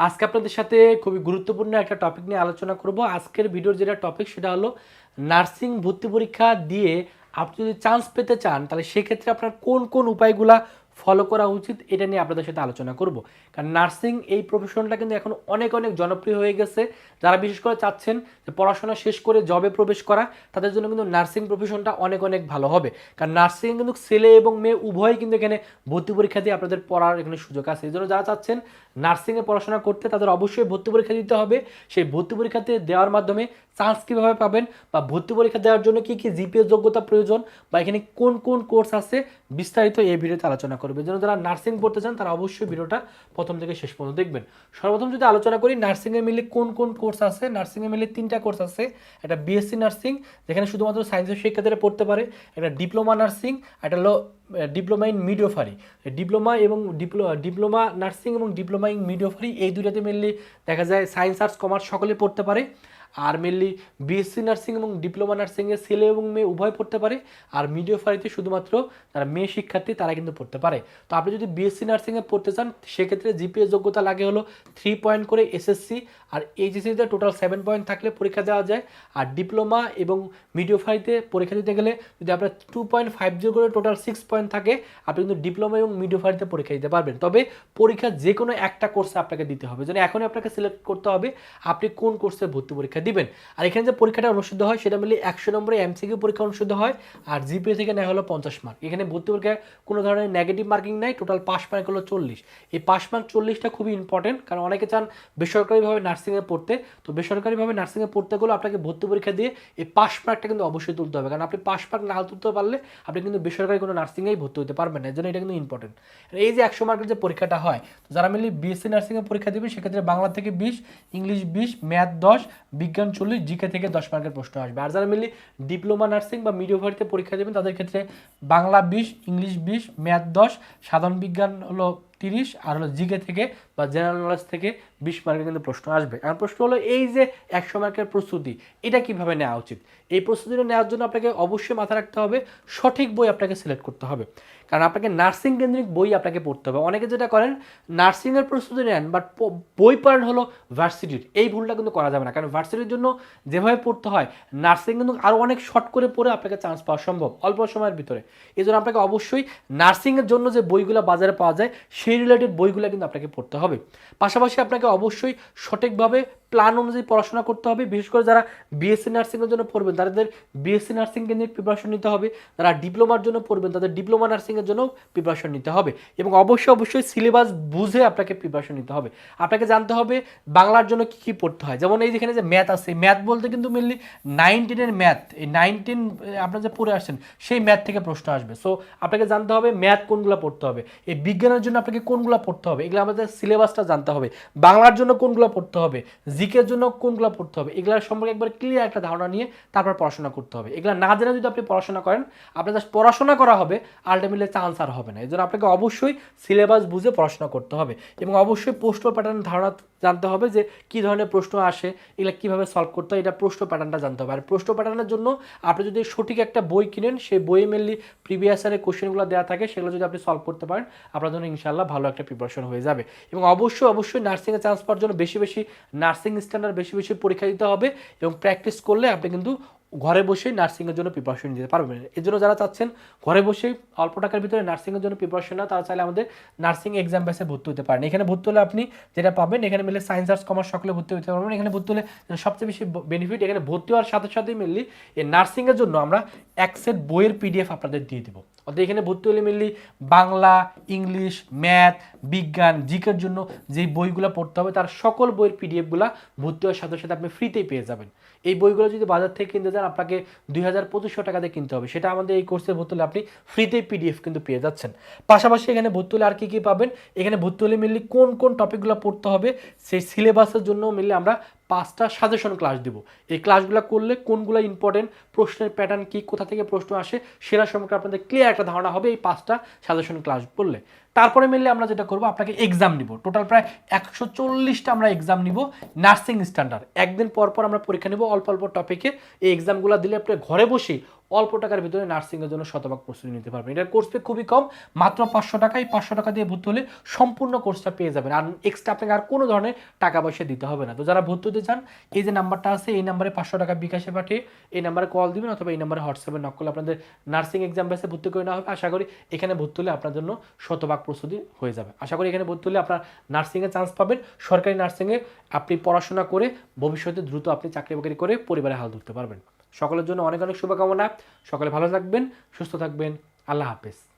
আজকে আপনাদের সাথে খুবই গুরুত্বপূর্ণ একটা টপিক নিয়ে আলোচনা করব। আজকের ভিডিওর যেটা টপিক সেটা হলো নার্সিং ভর্তি পরীক্ষা দিয়ে আপনি যদি চান্স পেতে চান, তাহলে সেক্ষেত্রে আপনার কোন কোন উপায়গুলা ফলো করা উচিত, এটা নিয়ে আপনাদের সাথে আলোচনা করব। কারণ নার্সিং এই প্রফেশনটা কিন্তু এখন অনেক অনেক জনপ্রিয় হয়ে গেছে। যারা বিশেষ করে চাচ্ছেন যে পড়াশোনা শেষ করে জবে প্রবেশ করা, তাদের জন্য কিন্তু নার্সিং প্রফেশনটা অনেক অনেক ভালো হবে। কারণ নার্সিং কিন্তু ছেলে এবং মেয়ে উভয়ই কিন্তু এখানে ভর্তি পরীক্ষা দিয়ে আপনাদের পড়ার এখানে সুযোগ আছে। এই জন্য যারা চাচ্ছেন নার্সিংয়ে পড়াশোনা করতে, তাদের অবশ্যই ভর্তি পরীক্ষা দিতে হবে। সেই ভর্তি পরীক্ষাতে দেওয়ার মাধ্যমে চান্স কীভাবে পাবেন বা ভর্তি পরীক্ষা দেওয়ার জন্য কী কী জিপিএস যোগ্যতা প্রয়োজন বা এখানে কোন কোন কোর্স আছে, বিস্তারিত এই ভিডিওতে আলোচনা করবে। জন্য যারা নার্সিং পড়তে চান, তারা অবশ্যই ভিডিওটা প্রথম থেকে শেষ পর্যন্ত দেখবেন। সর্বপ্রথম যদি আলোচনা করি নার্সিংয়ে মিলে কোন কোন কোর্স আছে? নার্সিংয়ে মিলে তিনটা কোর্স আছে। একটা বিএসসি নার্সিং যেখানে শুধুমাত্র সায়েন্সের শিক্ষার্থীরা পড়তে পারে। একটা ডিপ্লোমা নার্সিং একটা হলো ডিপ্লোমা ইন মিডিওফারি ডিপ্লোমা এবং ডিপ্লো ডিপ্লোমা নার্সিং এবং ডিপ্লোমা ইন মিডিওফারি এই দুটাতে মেনলি দেখা যায় সায়েন্স আর্টস কমার্স সকলে পড়তে পারে। আর মেনলি বিএসসি নার্সিং এবং ডিপ্লোমা নার্সিংয়ে ছেলে এবং মেয়ে উভয় পড়তে পারে। আর মিডিওফারিতে শুধুমাত্র যারা মেয়ে শিক্ষার্থী তারা কিন্তু পড়তে পারে। তো আপনি যদি বিএসসি নার্সিংয়ে পড়তে চান, সেক্ষেত্রে জিপিএ যোগ্যতা লাগে হলো থ্রি পয়েন্ট করে এসএসসি আর এইচএসসিতে টোটাল সেভেন পয়েন্ট থাকলে পরীক্ষা দেওয়া যায়। আর ডিপ্লোমা এবং মিডিওফারিতে পরীক্ষা দিতে গেলে যদি আপনার টু পয়েন্ট ফাইভ জিরো করে টোটাল সিক্স পয়েন্ট থাকে, আপনি কিন্তু ডিপ্লোমা এবং মিডিওফারিতে পরীক্ষা দিতে পারবেন। তবে পরীক্ষা যে কোনো একটা কোর্সে আপনাকে দিতে হবে। যেন এখনই আপনাকে সিলেক্ট করতে হবে, আপনি কোন কোর্সে ভর্তি পরীক্ষা দিবেন। আর এখানে যে পরীক্ষাটা অনুষ্ঠিত হয়, সেটা মিলে একশো নম্বরে এমসিকিউ পরীক্ষা অনুষ্ঠিত হয়, আর জিপিএ থেকে নেওয়া হলো পঞ্চাশ মার্ক এখানে ভর্তি পরীক্ষায় কোনো ধরনের নেগেটিভ মার্কিং নাই টোটাল পাস মার্ক হলো চল্লিশ। এই পাস মার্ক চল্লিশটা খুবই ইম্পর্টেন্ট কারণ অনেকে চান বেসরকারিভাবে নার্সিংয়ে পড়তে। তো বেসরকারিভাবে নার্সিংয়ে পড়তে গেলে আপনাকে ভর্তি পরীক্ষা দিয়ে এই পাস মার্কটা কিন্তু অবশ্যই তুলতে হবে। কারণ আপনি পাস মার্ক না তুলতে পারলে আপনি কিন্তু বেসরকারি কোনো নার্সিংয়েই ভর্তি হতে পারবেন না। জন্য এটা কিন্তু ইম্পর্টেন্ট এই যে একশো মার্কের যে পরীক্ষাটা হয় যারা মিলি বিএসসি নার্সিংয়ে পরীক্ষা দেবে সেক্ষেত্রে বাংলা থেকে বিশ, ইংলিশ বিশ ম্যাথ দশ বিজ্ঞান চল্লিশ জিকে থেকে দশ মার্কের প্রশ্ন আসবে। আর যারা মেনলি ডিপ্লোমা নার্সিং বা মিডিও মিডিওভারিতে পরীক্ষা দেবেন, তাদের ক্ষেত্রে বাংলা বিশ, ইংলিশ বিশ ম্যাথ দশ, সাধারণ বিজ্ঞান হলো তিরিশ, আর হলো জিকে থেকে বা জেনারেল নলেজ থেকে বিশ মার্কের কিন্তু প্রশ্ন আসবে। আর প্রশ্ন হলো এই যে একশো মার্কের প্রস্তুতি, এটা কীভাবে নেওয়া উচিত? এই প্রস্তুতিটা নেওয়ার জন্য আপনাকে অবশ্যই মাথা রাখতে হবে, সঠিক বই আপনাকে সিলেক্ট করতে হবে। কারণ আপনাকে নার্সিং কেন্দ্রিক বই আপনাকে পড়তে হবে। অনেকে যেটা করেন নার্সিংয়ের প্রস্তুতি নেন বাট বই পড়েন হলো ভার্সিটির এই ভুলটা কিন্তু করা যাবে না। কারণ ভার্সিটির জন্য যেভাবে পড়তে হয় নার্সিং কিন্তু আরও অনেক শর্ট করে পড়ে আপনাকে চান্স পাওয়া সম্ভব, অল্প সময়ের ভিতরে। এই জন্য আপনাকে অবশ্যই নার্সিংয়ের জন্য যে বইগুলো বাজারে পাওয়া যায় সেই রিলেটেড বইগুলো কিন্তু আপনাকে পড়তে হবে। পাশাপাশি আপনাকে অবশ্যই সঠিকভাবে প্ল্যান অনুযায়ী পড়াশোনা করতে হবে। বিশেষ করে যারা বিএসসি নার্সিংয়ের জন্য পড়বেন, তাদের বিএসসি নার্সিং কেন্দ্রিক প্রিপারেশন নিতে হবে। যারা ডিপ্লোমার জন্য পড়বেন, তাদের ডিপ্লোমা নার্সিংয়ের জন্য প্রিপারেশন নিতে হবে। এবং অবশ্যই অবশ্যই সিলেবাস বুঝে আপনাকে প্রিপারেশন নিতে হবে। আপনাকে জানতে হবে বাংলার জন্য কী কী পড়তে হয়। যেমন এই যেখানে যে ম্যাথ আছে ম্যাথ বলতে কিন্তু মেনলি নাইন টেনের ম্যাথ এই নাইন টেন আপনারা যে পড়ে আসছেন, সেই ম্যাথ থেকে প্রশ্ন আসবে। সো আপনাকে জানতে হবে ম্যাথ কোনগুলো পড়তে হবে। এই বিজ্ঞানের জন্য আপনাকে কোনগুলো পড়তে হবে? এগুলো আমাদের সিলেবাসটা জানতে হবে। বাংলার জন্য কোনগুলো পড়তে হবে? জিকের জন্য কোনগুলো পড়তে হবে? এগুলোর সম্পর্কে একবার ক্লিয়ার একটা ধারণা নিয়ে তারপর পড়াশোনা করতে হবে। এগুলো না জেনে যদি আপনি পড়াশোনা করেন, আপনার জাস্ট পড়াশোনা করা হবে আলটিমেটলি চান্স আর হবে না। এই জন্য আপনাকে অবশ্যই সিলেবাস বুঝে পড়াশোনা করতে হবে এবং অবশ্যই পোস্ট প্যাটার্ন ধারণা জানতে হবে যে কি ধরনের প্রশ্ন আসে, এগুলো কীভাবে সলভ করতে হয়, এটা প্রশ্ন প্যাটার্নটা জানতে হবে। আর প্রশ্ন প্যাটার্নের জন্য আপনি যদি সঠিক একটা বই কিনেন, সেই বইয়ে মেনলি প্রিভিয়াস ইয়ারের কোশ্চেনগুলো দেওয়া থাকে, সেগুলো যদি আপনি সলভ করতে পারেন, আপনার জন্য ইনশাল্লাহ ভালো একটা প্রিপারেশন হয়ে যাবে। এবং অবশ্যই অবশ্যই নার্সিংয়ে চান্স পাওয়ার জন্য বেশি বেশি নার্সিং স্ট্যান্ডার্ড বেশি বেশি পরীক্ষা দিতে হবে এবং প্র্যাকটিস করলে আপনি কিন্তু ঘরে বসেই নার্সিংয়ের জন্য প্রিপারেশন নিতে পারবেন এর জন্য যারা চাচ্ছেন ঘরে বসেই অল্প টাকার ভিতরে নার্সিংয়ের জন্য প্রিপারেশন না তারা চাইলে আমাদের নার্সিং এক্সাম বেসে ভর্তি হতে পারেন। এখানে ভর্তি হলে আপনি যেটা পাবেন, এখানে মিলে সায়েন্স আর্টস কমার্স সকলে ভর্তি হতে পারবেন। এখানে ভর্তি হলে সবচেয়ে বেশি বেনিফিট এখানে ভর্তি হওয়ার সাথে সাথেই মেনলি এই নার্সিংয়ের জন্য আমরা এক সেট বইয়ের পিডিএফ আপনাদের দিয়ে দেবো। অর্থাৎ এখানে ভর্তি হলে মেনলি বাংলা, ইংলিশ ম্যাথ বিজ্ঞান, জিকের জন্য যেই বইগুলো পড়তে হবে, তার সকল বইয়ের পিডিএফগুলো ভর্তি হওয়ার সাথে সাথে আপনি ফ্রিতেই পেয়ে যাবেন। এই বইগুলো যদি বাজার থেকে কিনতে চান, আপনাকে দুই হাজার পঁচিশশো টাকা দিয়ে কিনতে হবে। সেটা আমাদের এই কোর্সে ভর্তি হলে আপনি ফ্রিতেই পিডিএফ কিন্তু পেয়ে যাচ্ছেন। পাশাপাশি এখানে ভর্তি হলে আর কী কী পাবেন? এখানে ভর্তি হলে মেনলি কোন কোন টপিকগুলো পড়তে হবে, সেই সিলেবাসের জন্য মিললে আমরা পাঁচটা সাজেশন ক্লাস দিব। এই ক্লাসগুলো করলে কোনগুলো ইম্পর্টেন্ট প্রশ্নের প্যাটার্ন কী, কোথা থেকে প্রশ্ন আসে, সেটা সম্পর্কে আপনাদের ক্লিয়ার একটা ধারণা হবে এই পাঁচটা সাজেশন ক্লাস করলে তারপরে মিললে আমরা যেটা করব, আপনাকে এক্সাম নিব। টোটাল প্রায় একশো চল্লিশটা আমরা এক্সাম নিব নার্সিং স্ট্যান্ডার্ড একদিন পর পর আমরা পরীক্ষা নিব, অল্প অল্প টপিকে এই এক্সামগুলো দিলে আপনি ঘরে বসেই অল্প টাকার ভিতরে নার্সিংয়ের জন্য শতভাগ প্রস্তুতি নিতে পারবেন। এটার কোর্স ফি খুবই কম, মাত্র পাঁচশো টাকায়, পাঁচশো টাকা দিয়ে ভর্তি হলে সম্পূর্ণ কোর্সটা পেয়ে যাবেন। আর এক্সট্রা আপনাকে আর কোনো ধরনের টাকা পয়সা দিতে হবে না। তো যারা ভর্তি হতে চান, এই যে নাম্বারটা আছে, এই নাম্বারে পাঁচশো টাকা বিকাশে পাঠিয়ে এই নাম্বারে কল দিবেন অথবা এই নাম্বারে হোয়াটসঅ্যাপে নক করলে আপনাদের নার্সিং এক্সাম বেসে ভর্তি করে নেওয়া হবে। আশা করি এখানে ভর্তি হলে আপনার জন্য শতভাগ প্রস্তুতি হয়ে যাবে। আশা করি এখানে ভর্তি হলে আপনার নার্সিংয়ে চান্স পাবেন। সরকারি নার্সিংয়ে আপনি পড়াশোনা করে ভবিষ্যতে দ্রুত আপনি চাকরি বাকরি করে পরিবারে হাল ধরতে পারবেন। সকলের জন্য অনেক অনেক শুভকামনা। সকলে ভালো থাকবেন সুস্থ থাকবেন। আল্লাহ হাফেজ।